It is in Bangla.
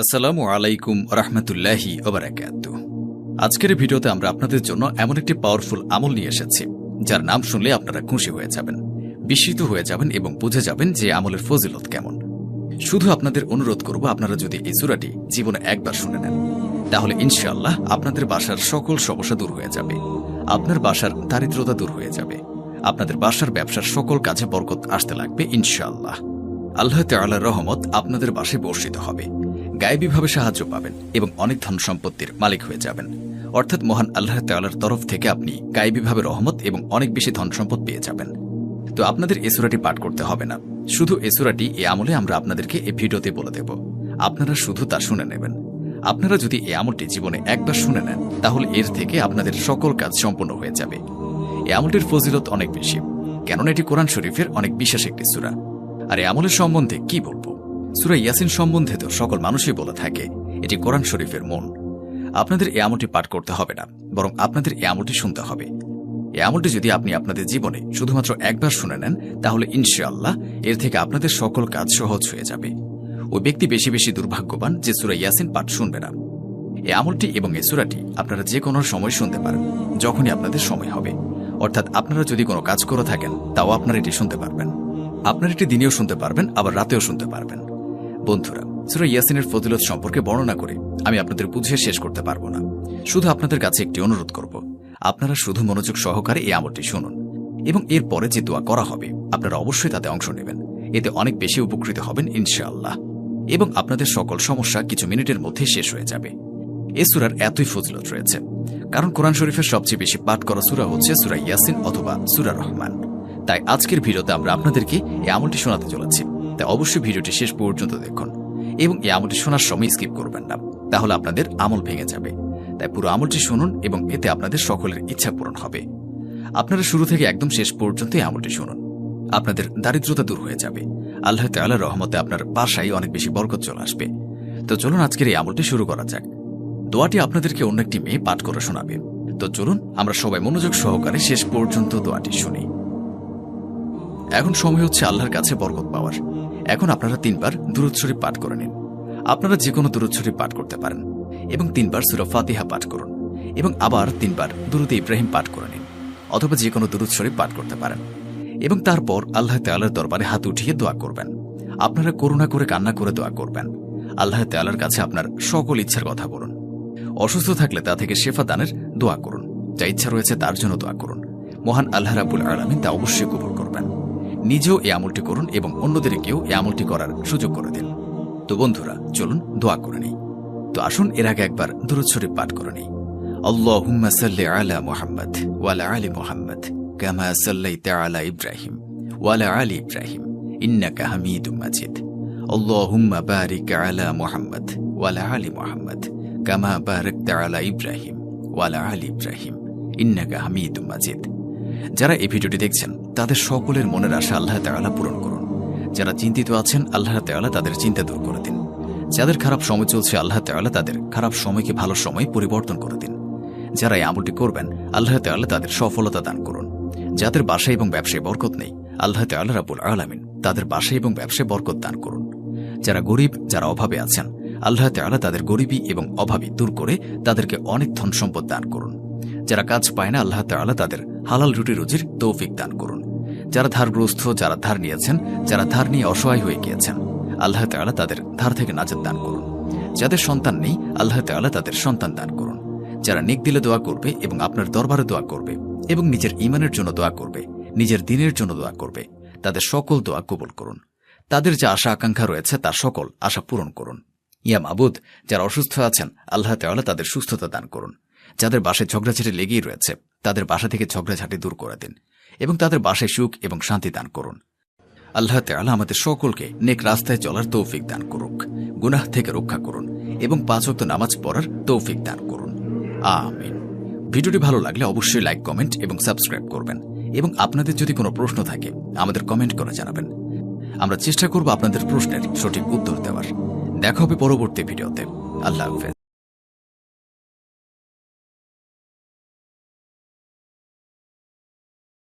আসসালামু আলাইকুম রহমতুল্লাহি ওবরাকাত আজকের ভিডিওতে আমরা আপনাদের জন্য এমন একটি পাওয়ারফুল আমল নিয়ে এসেছি, যার নাম শুনলে আপনারা খুশি হয়ে যাবেন, বিস্মিত হয়ে যাবেন এবং বুঝে যাবেন যে আমলের ফজিলত কেমন। শুধু আপনাদের অনুরোধ করব, আপনারা যদি এই সুরাটি জীবনে একবার শুনে নেন, তাহলে ইনশাআল্লাহ আপনাদের বাসার সকল সমস্যা দূর হয়ে যাবে, আপনার বাসার দারিদ্রতা দূর হয়ে যাবে, আপনাদের বাসার ব্যবসার সকল কাজে বরকত আসতে লাগবে ইনশাআল্লাহ। আল্লাহ তাআলার রহমত আপনাদের বাসায় বর্ষিত হবে। গায়েবীভাবে সাহায্য পাবেন এবং অনেক ধন সম্পত্তির মালিক হয়ে যাবেন। অর্থাৎ মহান আল্লাহ তাআলার তরফ থেকে আপনি গায়েবীভাবে রহমত এবং অনেক বেশি ধন সম্পদ পেয়ে যাবেন। তো আপনাদের এসুরাটি পাঠ করতে হবে না। শুধু এসুরাটি এ আমলে আমরা আপনাদেরকে এ ভিডিওতে বলে দেব। আপনারা শুধু তা শুনে নেবেন। আপনারা যদি এ আমলটি জীবনে একবার শুনে নেন, তাহলে এর থেকে আপনাদের সকল কাজ সম্পূর্ণ হয়ে যাবে। এ আমলটির ফজিলত অনেক বেশি, কেননা এটি কোরআন শরীফের অনেক বিশেষ একটি সূরা। আর এই আমলের সম্বন্ধে কি বলব? সূরা ইয়াসিন সম্বন্ধে তো সকল মানুষই বলে থাকে, এটি কোরআন শরীফের মন আপনাদের এ আমলটি পাঠ করতে হবে না, বরং আপনাদের এ আমলটি শুনতে হবে। এ আমলটি যদি আপনি আপনাদের জীবনে শুধুমাত্র একবার শুনে নেন, তাহলে ইনশাআল্লাহ এর থেকে আপনাদের সকল কাজ সহজ হয়ে যাবে। ওই ব্যক্তি বেশি বেশি দুর্ভাগ্যবান যে সুরা ইয়াসিন পাঠ শুনবে না। এ আমলটি এবং এ সুরাটি আপনারা যে কোনো সময় শুনতে পারেন, যখনই আপনাদের সময় হবে। অর্থাৎ আপনারা যদি কোনো কাজ করে থাকেন, তাও আপনারা এটি শুনতে পারবেন। আপনারা এটি দিনেও শুনতে পারবেন, আবার রাতেও শুনতে পারবেন। বন্ধুরা, সুরা ইয়াসিনের ফজিলত সম্পর্কে বর্ণনা করে আমি আপনাদের বুঝিয়ে শেষ করতে পারব না। শুধু আপনাদের কাছে একটি অনুরোধ করব, আপনারা শুধু মনোযোগ সহকারে এই আমলটি শুনুন এবং এর পরে যে দোয়া করা হবে, আপনারা অবশ্যই তাতে অংশ নেবেন। এতে অনেক বেশি উপকৃত হবেন, ইনশাআল্লাহ। এবং আপনাদের সকল সমস্যা কিছু মিনিটের মধ্যে শেষ হয়ে যাবে। এ সুরার এতই ফজিলত রয়েছে, কারণ কোরআন শরীফের সবচেয়ে বেশি পাঠ করা সুরা হচ্ছে সুরা ইয়াসিন অথবা সুরা রহমান। তাই আজকের ভিডিওতে আমরা আপনাদেরকে এই আমলটি শোনাতে চলেছি। তাই অবশ্যই ভিডিওটি শেষ পর্যন্ত দেখুন এবং এই আমলটি শোনার সময় স্কিপ করবেন না, তাহলে আপনাদের আমল ভেঙে যাবে। তাই পুরো আমলটি শুনুন এবং এতে আপনাদের সকলের ইচ্ছা পূরণ হবে। আপনারা শুরু থেকে একদম শেষ পর্যন্ত এই আমলটি শুনুন। আপনাদের দারিদ্রতা দূর হয়ে যাবে। আল্লাহ তাল্লাহ রহমতে আপনার বাসায় অনেক বেশি বরকত চলে আসবে। তো চলুন আজকের এই আমলটি শুরু করা যাক। দোয়াটি আপনাদেরকে অন্য একটি মেয়ে পাঠ করে শোনাবে। তো চলুন আমরা সবাই মনোযোগ সহকারে শেষ পর্যন্ত দোয়াটি শুনি। এখন সময় হচ্ছে আল্লাহর কাছে বরকত পাওয়ার। এখন আপনারা তিনবার দুরুদ পাঠ করে নিন। আপনারা যে কোনো দুরুদ পাঠ করতে পারেন এবং তিনবার সুরা ফাতিহা পাঠ করুন এবং আবার তিনবার দুরুদ ইব্রাহিম পাঠ করে নিন অথবা যে কোনো দুরুদ পাঠ করতে পারেন। এবং তারপর আল্লাহ তাল্লাহর দরবারে হাত উঠিয়ে দোয়া করবেন। আপনারা করুণা করে কান্না করে দোয়া করবেন। আল্লাহ তাল্লাহর কাছে আপনার সকল ইচ্ছার কথা বলুন। অসুস্থ থাকলে তা থেকে শেফা দানের দোয়া করুন। যা ইচ্ছা রয়েছে তার জন্য দোয়া করুন। মহান আল্লাহ রাবুল আলমিন তা অবশ্যই কবুল নিজেও এই আমলটি করুন এবং অন্যদেরকেও এই আমলটি করার সুযোগ করে দিন। তো বন্ধুরা, চলুন দোয়া করে নিই। তো আসুন, এর আগে একবার দুরুদ শরীফ পাঠ করে নিই। আল্লাহুম্মা সাল্লি আলা মুহাম্মদ ওয়ালা আলি মুহাম্মদ কামা সাল্লাইতা আলা ইব্রাহিম ওয়ালা আলি ইব্রাহিম ইন্নাকা হামিদুম মাজিদ। আল্লাহুম্মা বারিক আলা মুহাম্মদ ওয়ালা আলি মুহাম্মদ কামা বারাকতা আলা ইব্রাহিম ওয়ালা আলি ইব্রাহিম ইন্নাকা হামিদুম মাজিদ। যারা এই ভিডিওটি দেখছেন, তাদের সকলের মনের আশা আল্লাহ তাআলা পূরণ করুন। যারা চিন্তিত আছেন, আল্লাহ তাআলা তাদের চিন্তা দূর করে দিন। যাদের খারাপ সময় চলছে, আল্লাহ তাআলা তাদের খারাপ সময়কে ভালো সময় পরিবর্তন করে দিন। যারা এই আমলটি করবেন, আল্লাহ তাআলা তাদের সফলতা দান করুন। যাদের বাসায় এবং ব্যবসায় বরকত নেই, আল্লাহ তাআলা রাবুল আলামিন তাদের বাসায় এবং ব্যবসায় বরকত দান করুন। যারা গরিব, যারা অভাবে আছেন, আল্লাহ তাআলা তাদের গরিবী এবং অভাবী দূর করে তাদেরকে অনেক ধন সম্পদ দান করুন। যারা কাজ পায় না, আল্লাহ তাআলা তাদের হালাল রুটি রুজির তৌফিক দান করুন। যারা ধারগ্রস্ত যারা ধার নিয়েছেন, যারা ধার নিয়ে অসহায় হয়ে গিয়েছেন, আল্লাহ তাআলা তাদের ধার থেকে নাজাত দান করুন। যাদের সন্তান নেই, আল্লাহ তাআলা তাদের সন্তান দান করুন। যারা নেক দিলে দোয়া করবে এবং আপনার দরবারে দোয়া করবে এবং নিজের ইমানের জন্য দোয়া করবে, নিজের দিনের জন্য দোয়া করবে, তাদের সকল দোয়া কবুল করুন। তাদের যা আশা আকাঙ্ক্ষা রয়েছে, তার সকল আশা পূরণ করুন। ইয়া মাবুদ, যারা অসুস্থ আছেন, আল্লাহ তাআলা তাদের সুস্থতা দান করুন। যাদের বাসায় ঝগড়াঝাটি লেগেই রয়েছে তাদের বাসা থেকে ঝগড়াঝাটি দূর করে দিন এবং তাদের বাসায় সুখ এবং শান্তি দান করুন। আল্লাহ তাআলা আমাদের সকলকে নেক রাস্তায় চলার তৌফিক দান করুক, গুনাহ থেকে রক্ষা করুন এবং পাঁচ ওয়াক্ত নামাজ পড়ার তৌফিক দান করুন। আমিন। ভিডিওটি ভালো লাগলে অবশ্যই লাইক, কমেন্ট এবং সাবস্ক্রাইব করবেন এবং আপনাদের যদি কোনো প্রশ্ন থাকে, আমাদের কমেন্ট করে জানাবেন। আমরা চেষ্টা করব আপনাদের প্রশ্নের সঠিক উত্তর দেওয়ার। দেখা হবে পরবর্তী ভিডিওতে। আল্লাহ হাফেজ।